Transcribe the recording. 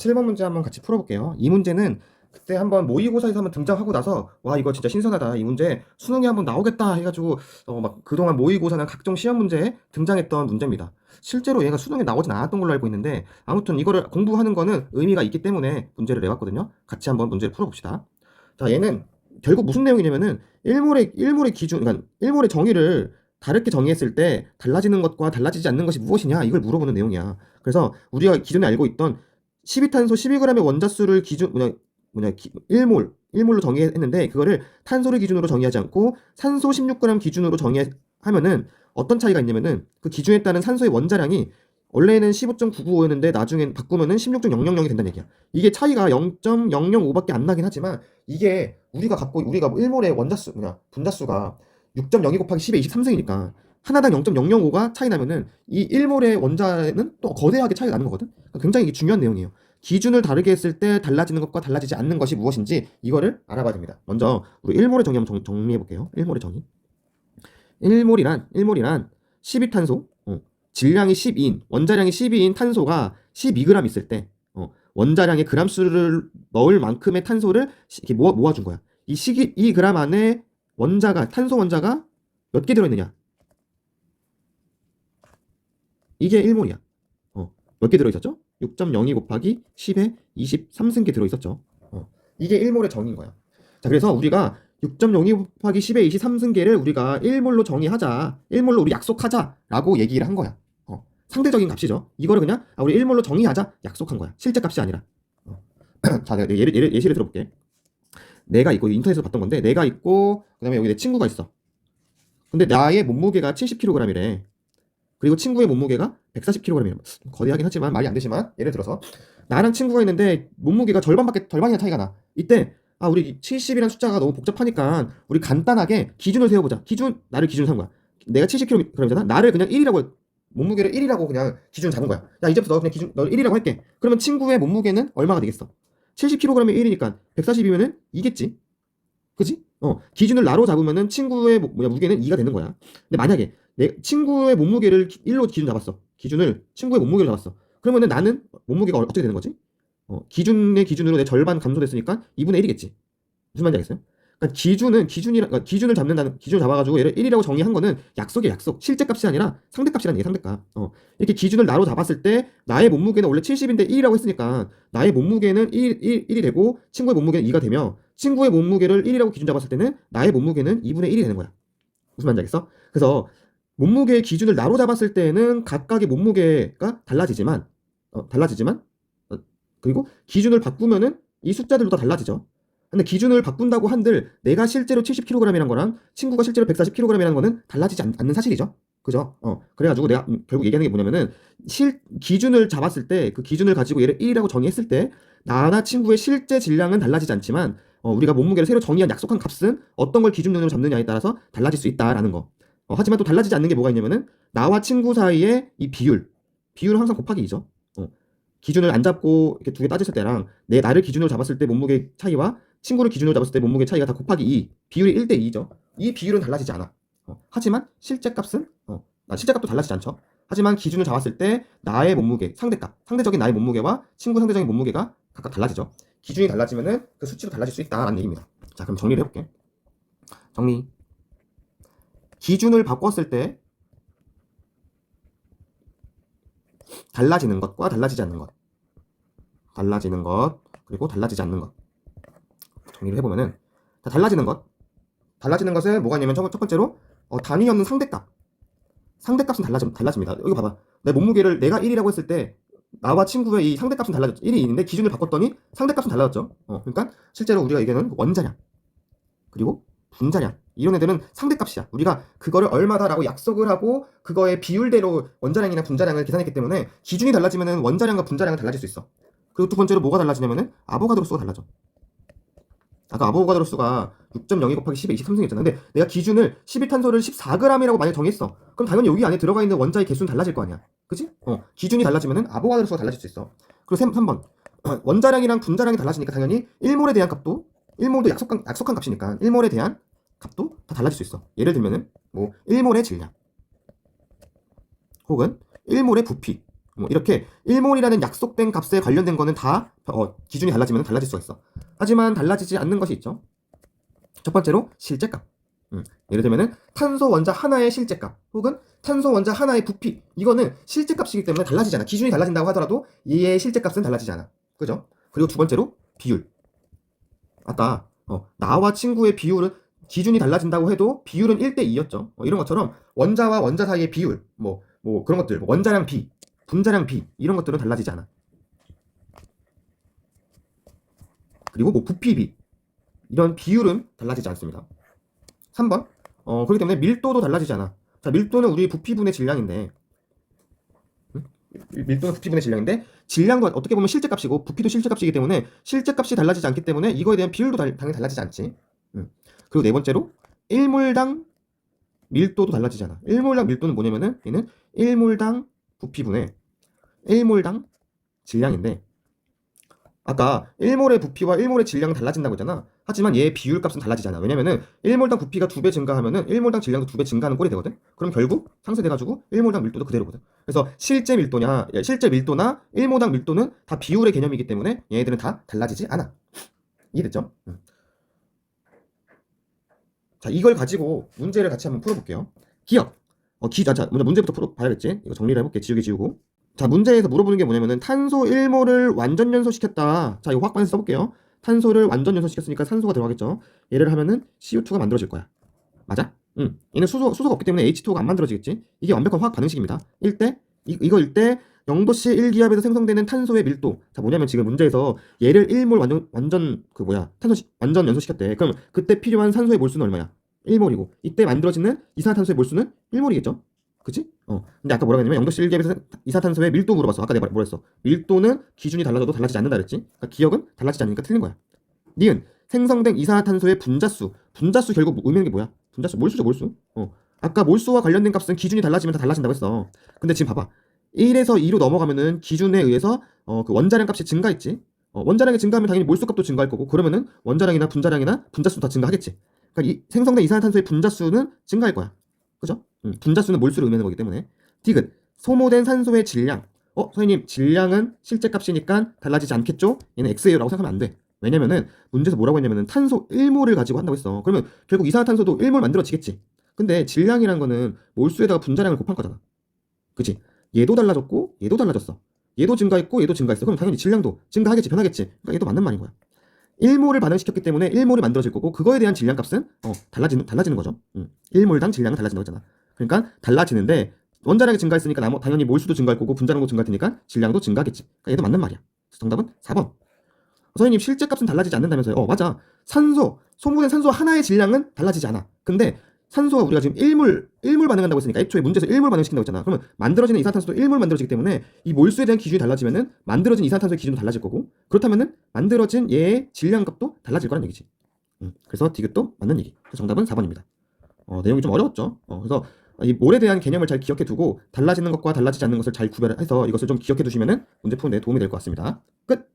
7번 문제 한번 같이 풀어볼게요. 이 문제는 그때 한번 모의고사에서 한번 등장하고 나서 와 이거 진짜 신선하다 이 문제 수능에 한번 나오겠다 해가지고 어, 막 그동안 모의고사나 각종 시험 문제에 등장했던 문제입니다. 실제로 얘가 수능에 나오진 않았던 걸로 알고 있는데 아무튼 이거를 공부하는 거는 의미가 있기 때문에 문제를 내봤거든요. 같이 한번 문제를 풀어봅시다. 자 얘는 결국 무슨 내용이냐면은 일몰의 일몰의 기준 그러니까 일몰의 정의를 다르게 정의했을 때 달라지는 것과 달라지지 않는 것이 무엇이냐 이걸 물어보는 내용이야. 그래서 우리가 기존에 알고 있던 12탄소 12g의 원자수를 기준 뭐냐 뭐냐 기, 1몰 1몰로 정의했는데 그거를 탄소를 기준으로 정의하지 않고 산소 16g 기준으로 정의하면은 어떤 차이가 있냐면은 그 기준에 따른 산소의 원자량이 원래는 15.995였는데 나중엔 바꾸면은 16.000이 된다는 얘기야. 이게 차이가 0.005밖에 안 나긴 하지만 이게 우리가 갖고 우리가 1몰의 원자수 뭐냐 분자수가 6.02 곱하기 10의 23승이니까 하나당 0.005가 차이 나면은 이 1몰의 원자는 또 거대하게 차이가 나는 거거든. 그러니까 굉장히 이게 중요한 내용이에요. 기준을 다르게 했을 때 달라지는 것과 달라지지 않는 것이 무엇인지 이거를 알아봐야 됩니다. 먼저 우리 1몰의 정의 한번 정, 리해 볼게요. 1몰의 정의. 1몰이란 1몰이란 12탄소 어, 질량이 12인 원자량이 12인 탄소가 12g 있을 때 어, 원자량의 그람 수를 넣을 만큼의 탄소를 이렇게 모아, 모아준 거야. 이 시기 이 그람 안에 원자가 탄소 원자가 몇 개 들어있느냐? 이게 1몰이야. 어, 몇 개 들어있었죠? 6.02 곱하기 10에 23승계 들어있었죠. 어, 이게 1몰의 정의인 거야. 자, 그래서 우리가 6.02 곱하기 10에 23승계를 우리가 1몰로 정의하자. 1몰로 우리 약속하자 라고 얘기를 한 거야. 어, 상대적인 값이죠. 이거를 그냥 아, 우리 1몰로 정의하자 약속한 거야. 실제 값이 아니라. 어. 자, 내가 예를, 예를, 예시를 들어볼게. 내가 있고 인터넷에서 봤던 건데 내가 있고 그다음에 여기 내 친구가 있어. 근데 나의 몸무게가 70kg이래. 그리고 친구의 몸무게가 140kg이래. 거대하긴 하지만 말이 안 되지만 예를 들어서 나랑 친구가 있는데 몸무게가 절반밖에 절반이나 차이가 나. 이때 아 우리 70이라는 숫자가 너무 복잡하니까 우리 간단하게 기준을 세워보자. 기준 나를 기준 삼은 거야. 내가 70kg이잖아. 나를 그냥 1이라고 몸무게를 1이라고 그냥 기준 잡은 거야. 야 이제부터 너 그냥 기준 너 1이라고 할게. 그러면 친구의 몸무게는 얼마가 되겠어? 70kg이 1이니까 140이면은 2겠지. 그지? 어, 기준을 나로 잡으면은 친구의 뭐- 무게는 2가 되는 거야. 근데 만약에 내 친구의 몸무게를 1로 기준 잡았어. 기준을 친구의 몸무게를 잡았어. 그러면은 나는 몸무게가 어떻게 되는 거지? 어, 기준의 기준으로 내 절반 감소됐으니까 2분의 1이겠지. 무슨 말인지 알겠어요? 그러니까 기준은 기준이라 그러니까 기준을 잡는다는 기준을 잡아가지고 얘를 1이라고 정의한 거는 약속의 약속, 실제 값이 아니라 상대 값이라는 얘기 상대값. 어, 이렇게 기준을 나로 잡았을 때 나의 몸무게는 원래 70인데 1이라고 했으니까 나의 몸무게는 1, 1, 1이 되고 친구의 몸무게는 2가 되며 친구의 몸무게를 1이라고 기준 잡았을 때는 나의 몸무게는 2분의 1이 되는 거야. 무슨 말인지 알겠어? 그래서 몸무게의 기준을 나로 잡았을 때는 각각의 몸무게가 달라지지만 어, 달라지지만 어, 그리고 기준을 바꾸면은 이 숫자들도 다 달라지죠. 근데 기준을 바꾼다고 한들 내가 실제로 70kg이란 거랑 친구가 실제로 140kg이라는 거는 달라지지 않, 는 사실이죠. 그죠? 어. 그래가지고 내가 음, 결국 얘기하는 게 뭐냐면은 실 기준을 잡았을 때 그 기준을 가지고 얘를 1이라고 정의했을 때 나나 친구의 실제 질량은 달라지지 않지만 어, 우리가 몸무게를 새로 정의한 약속한 값은 어떤 걸 기준으로 잡느냐에 따라서 달라질 수 있다라는 거. 어, 하지만 또 달라지지 않는 게 뭐가 있냐면은 나와 친구 사이의 이 비율. 비율은 항상 곱하기 2죠. 어. 기준을 안 잡고 이렇게 두 개 따졌을 때랑 내 나를 기준으로 잡았을 때 몸무게 차이와 친구를 기준으로 잡았을 때 몸무게 차이가 다 곱하기 2. 비율이 1대 2죠. 이 비율은 달라지지 않아. 어. 하지만 실제 값은 어. 아, 실제 값도 달라지지 않죠. 하지만 기준을 잡았을 때 나의 몸무게, 상대값, 상대적인 나의 몸무게와 친구 상대적인 몸무게가 각각 달라지죠. 기준이 달라지면은 그 수치도 달라질 수 있다라는 얘기입니다. 자, 그럼 정리를 해볼게. 정리. 기준을 바꿨을 때 달라지는 것과 달라지지 않는 것. 달라지는 것, 그리고 달라지지 않는 것. 정리를 해보면은, 자, 달라지는 것. 달라지는 것에 뭐가 있냐면 첫, 첫 번째로, 어, 단위 없는 상대값. 상대값은 달라지, 달라집니다. 여기 봐봐. 내 몸무게를 내가 1이라고 했을 때, 나와 친구의 이 상대값은 달라졌죠. 1이 있는데 기준을 바꿨더니 상대값은 달라졌죠. 어, 그러니까 실제로 우리가 얘기하는 원자량. 그리고 분자량. 이런 애들은 상대값이야. 우리가 그거를 얼마다라고 약속을 하고 그거의 비율대로 원자량이나 분자량을 계산했기 때문에 기준이 달라지면은 원자량과 분자량은 달라질 수 있어. 그리고 두 번째로 뭐가 달라지냐면은 아보가드로 수가 달라져. 아까 아보가드로 수가 6.02 곱하기 10의 23승이었잖아. 근데 내가 기준을 12탄소를 14g이라고 만약 정했어. 그럼 당연히 여기 안에 들어가 있는 원자의 개수는 달라질 거 아니야. 그치? 어. 기준이 달라지면은 아보가드로 수가 달라질 수 있어. 그리고 3, 3번. 원자량이랑 분자량이 달라지니까 당연히 1몰에 대한 값도 1몰도 약속한, 약속한 값이니까 1몰에 대한 값도 다 달라질 수 있어. 예를 들면은 뭐 1몰의 질량 혹은 1몰의 부피 뭐 이렇게 1몰이라는 약속된 값에 관련된 거는 다 어, 기준이 달라지면 달라질 수가 있어. 하지만 달라지지 않는 것이 있죠. 첫 번째로 실제값. 음, 예를 들면은 탄소 원자 하나의 실제값 혹은 탄소 원자 하나의 부피 이거는 실제값이기 때문에 달라지지 않아. 기준이 달라진다고 하더라도 얘의 실제값은 달라지지 않아. 그죠? 그리고 두 번째로 비율. 아까 어, 나와 친구의 비율은 기준이 달라진다고 해도 비율은 1대 2였죠. 어, 이런 것처럼 원자와 원자 사이의 비율, 뭐, 뭐 그런 것들, 뭐 원자량 비, 분자량 비 이런 것들은 달라지지 않아. 그리고 뭐 부피 비 이런 비율은 달라지지 않습니다. 3번 어, 그렇기 때문에 밀도도 달라지지 않아. 자, 밀도는 우리 부피분의 질량인데 음? 밀도는 부피분의 질량인데 질량도 어떻게 보면 실제값이고 부피도 실제값이기 때문에 실제값이 달라지지 않기 때문에 이거에 대한 비율도 달- 당연히 달라지지 않지. 음. 그리고 네 번째로 1몰당 밀도도 달라지지 않아. 1몰당 밀도는 뭐냐면은 얘는 1몰당 부피분의 1몰당 질량인데 아까 1몰의 부피와 1몰의 질량은 달라진다고 했잖아. 하지만 얘의 비율 값은 달라지지 않아. 왜냐면은 1몰당 부피가 두 배 증가하면은 1몰당 질량도 두 배 증가하는 꼴이 되거든. 그럼 결국 상쇄돼가지고 1몰당 밀도도 그대로거든. 그래서 실제 밀도냐, 예, 실제 밀도나 1몰당 밀도는 다 비율의 개념이기 때문에 얘네들은 다 달라지지 않아. 이해됐죠? 음. 자, 이걸 가지고 문제를 같이 한번 풀어볼게요. 기억. 어, 기, 자, 자, 먼저 문제부터 풀어 봐야겠지. 이거 정리를 해볼게. 지우개 지우고. 자, 문제에서 물어보는 게 뭐냐면은 탄소 1몰을 완전 연소시켰다. 자, 이거 확반해서 써볼게요. 탄소를 완전 연소시켰으니까 산소가 들어가겠죠. 얘를 하면은 CO2가 만들어질 거야. 맞아? 응. 얘는 수소, 수소가 없기 때문에 H2가 안 만들어지겠지. 이게 완벽한 화학 반응식입니다. 1대, 이, 이거 1대 0도씨 1기압에서 생성되는 탄소의 밀도. 자, 뭐냐면 지금 문제에서 얘를 1몰 완전, 완전, 그 뭐야, 탄소, 시- 완전 연소시켰대. 그럼 그때 필요한 산소의 몰수는 얼마야? 1몰이고. 이때 만들어지는 이산화탄소의 몰수는 1몰이겠죠? 그치? 어. 근데 아까 뭐라고 했냐면 0도씨 1기압에서 이산화탄소의 밀도 물어봤어. 아까 내가 뭐라 했어? 밀도는 기준이 달라져도 달라지지 않는다 그랬지? 그러니까 기억은 달라지지 않으니까 틀린 거야. 니은 생성된 이산화탄소의 분자수. 분자수 결국 의미하는 게 뭐야? 분자수 몰수죠 몰수. 어. 아까 몰수와 관련된 값은 기준이 달라지면 다 달라진다고 했어. 근데 지금 봐봐. 1에서 2로 넘어가면은 기준에 의해서 어, 그 원자량 값이 증가했지. 어, 원자량이 증가하면 당연히 몰수 값도 증가할 거고 그러면은 원자량이나 분자량이나 분자수도 다 증가하겠지. 그러니까 이 생성된 이산화탄소의 분자수는 증가할 거야. 그죠? 음, 분자 수는 몰수를 의미하는 거기 때문에. 디귿 소모된 산소의 질량. 어, 선생님, 질량은 실제 값이니까 달라지지 않겠죠? 얘는 X예요라고 생각하면 안 돼. 왜냐면은 문제에서 뭐라고 했냐면은 탄소 1몰을 가지고 한다고 했어. 그러면 결국 이산화탄소도 1몰 만들어지겠지. 근데 질량이란 거는 몰수에다가 분자량을 곱한 거잖아. 그치? 얘도 달라졌고 얘도 달라졌어. 얘도 증가했고 얘도 증가했어. 그럼 당연히 질량도 증가하겠지, 변하겠지. 그러니까 얘도 맞는 말인 거야. 1몰을 반응시켰기 때문에 1몰이 만들어질 거고 그거에 대한 질량값은 어, 달라지는 달라지는 거죠. 음. 1몰당 질량은 달라진다고 했잖아. 그러니까 달라지는데 원자량이 증가했으니까 나머 당연히 몰수도 증가할 거고 분자량도 증가할 테니까 질량도 증가하겠지. 그러니까 얘도 맞는 말이야. 정답은 4번. 선생님 실제 값은 달라지지 않는다면서요. 어 맞아. 산소 소모된 산소 하나의 질량은 달라지지 않아. 근데 산소가 우리가 지금 1몰 1몰 반응한다고 했으니까 애초에 문제에서 1몰 반응시킨다고 했잖아. 그러면 만들어지는 이산탄소도 1몰 만들어지기 때문에 이 몰수에 대한 기준이 달라지면은 만들어진 이산탄소의 기준도 달라질 거고 그렇다면은 만들어진 얘의 질량값도 달라질 거란 얘기지. 음, 그래서 디귿도 맞는 얘기. 정답은 4번입니다. 어, 내용이 좀 어려웠죠. 어, 그래서 이 몰에 대한 개념을 잘 기억해 두고 달라지는 것과 달라지지 않는 것을 잘 구별해서 이것을 좀 기억해 두시면은 문제 푸는 데 도움이 될 것 같습니다. 끝.